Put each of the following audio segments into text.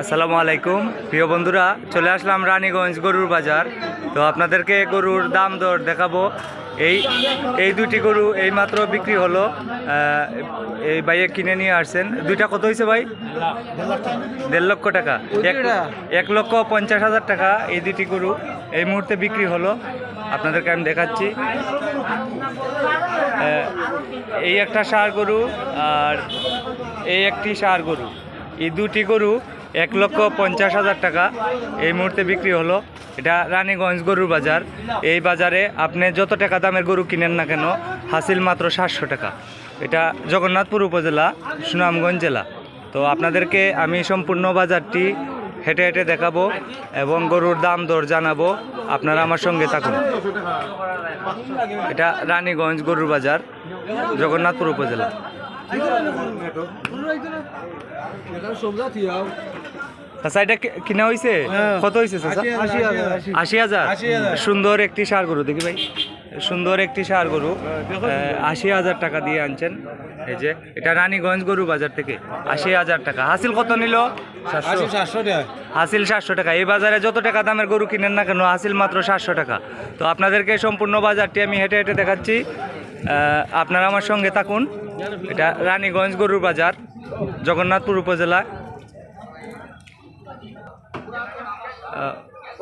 আসসালামু আলাইকুম। প্রিয় বন্ধুরা, চলে আসলাম রানীগঞ্জ গরুর বাজার। তো আপনাদেরকে গরুর দাম দর দেখাবো। এই এই দুটি গরু এই মাত্র বিক্রি হলো। এই ভাইয়ে কিনে নিয়ে আসছেন। দুইটা কত হয়েছে ভাই? দেড় লক্ষ টাকা। এক লক্ষ পঞ্চাশ হাজার টাকা এই দুটি গরু এই মুহূর্তে বিক্রি হলো। আপনাদেরকে আমি দেখাচ্ছি। এই একটা সার গরু আর এই একটি সার গরু। এই দুটি গরু এক লক্ষ পঞ্চাশ হাজার টাকা এই মুহূর্তে বিক্রি হলো। এটা রানীগঞ্জ গরুর বাজার। এই বাজারে আপনি যত টাকা দামের গরু কিনেন না কেন, হাসিল মাত্র সাতশো টাকা। এটা জগন্নাথপুর উপজেলা, সুনামগঞ্জ জেলা। তো আপনাদেরকে আমি সম্পূর্ণ বাজারটি হেঁটে হেঁটে দেখাবো এবং গরুর দাম দর জানাব। আপনারা আমার সঙ্গে থাকুন। এটা রানীগঞ্জ গরুর বাজার, জগন্নাথপুর উপজেলা। চাচা এটা কিনা হয়েছে কত হয়েছে চাচা? আশি হাজার সুন্দর একটি সার গরু দেখি ভাই। সুন্দর একটি সার গরু। আশি হাজার টাকা দিয়ে আনছেন। এই যে এটা রানীগঞ্জ গরু বাজার থেকে। আশি হাজার টাকা। হাসিল কত নিল? হাসিল সাতশো টাকা। এই বাজারে যত টাকা দামের গরু কিনেন না কেন হাসিল মাত্র সাতশো টাকা। তো আপনাদেরকে সম্পূর্ণ বাজারটি আমি হেঁটে হেঁটে দেখাচ্ছি। আপনারা আমার সঙ্গে থাকুন। এটা রানীগঞ্জ গরুর বাজার জগন্নাথপুর উপজেলা।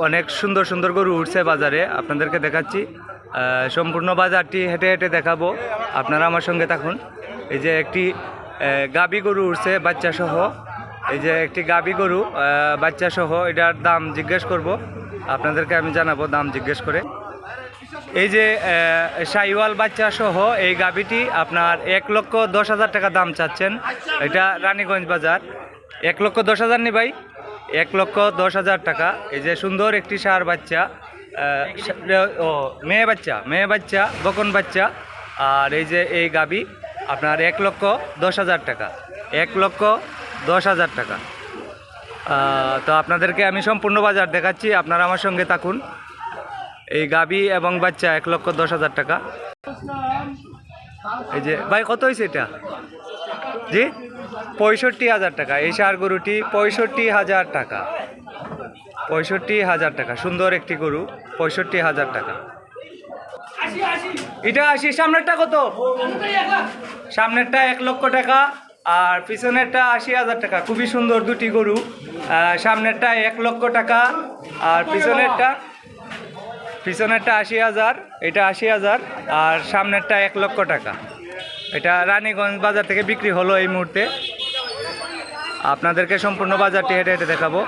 অনেক সুন্দর সুন্দর গরু উঠছে বাজারে, আপনাদেরকে দেখাচ্ছি। সম্পূর্ণ বাজারটি হেঁটে হেঁটে দেখাবো। আপনারা আমার সঙ্গে থাকুন। এই যে একটি গাবি গরু উঠছে বাচ্চা সহ এই যে একটি গাবি গরু বাচ্চা সহ এটার দাম জিজ্ঞেস করব। আপনাদেরকে আমি জানাব দাম জিজ্ঞেস করে। এই যে শাহিওয়াল বাচ্চা সহ এই গাবিটি আপনার এক লক্ষ দশ হাজার টাকা দাম চাচ্ছেন। এটা রানীগঞ্জ বাজার। এক লক্ষ দশ হাজার নি ভাই? এক লক্ষ দশ হাজার টাকা। এই যে সুন্দর একটি সার বাচ্চা ও, মেয়ে বাচ্চা মেয়ে বাচ্চা, বকন বাচ্চা। আর এই যে এই গাবি আপনার এক লক্ষ দশ হাজার টাকা। এক লক্ষ দশ হাজার টাকা। তো আপনাদেরকে আমি সম্পূর্ণ বাজার দেখাচ্ছি। আপনারা আমার সঙ্গে থাকুন। এই গাবি এবং বাচ্চা এক লক্ষ দশ হাজার টাকা। এই যে, ভাই, কত হয়েছে এটা? জি? পঁয়ষট্টি হাজার টাকা। এই সার গরুটি পঁয়ষট্টি হাজার টাকা। পঁয়ষট্টি হাজার টাকা। সুন্দর একটি গরু, পঁয়ষট্টি হাজার টাকা। এটা আসি, সামনেরটা কত? সামনেরটা এক লক্ষ টাকা আর পিছনেরটা আশি হাজার টাকা। খুবই সুন্দর দুটি গরু। সামনেরটা এক লক্ষ টাকা আর পিছনেরটা পিছনেরটা আশি হাজার, এটা আশি হাজার, আর সামনেরটা এক লক্ষ টাকা। এটা রানীগঞ্জ বাজার থেকে বিক্রি হলো এই মুহূর্তে। আপনাদেরকে সম্পূর্ণ বাজারটি হেঁটে হেঁটে দেখাবো।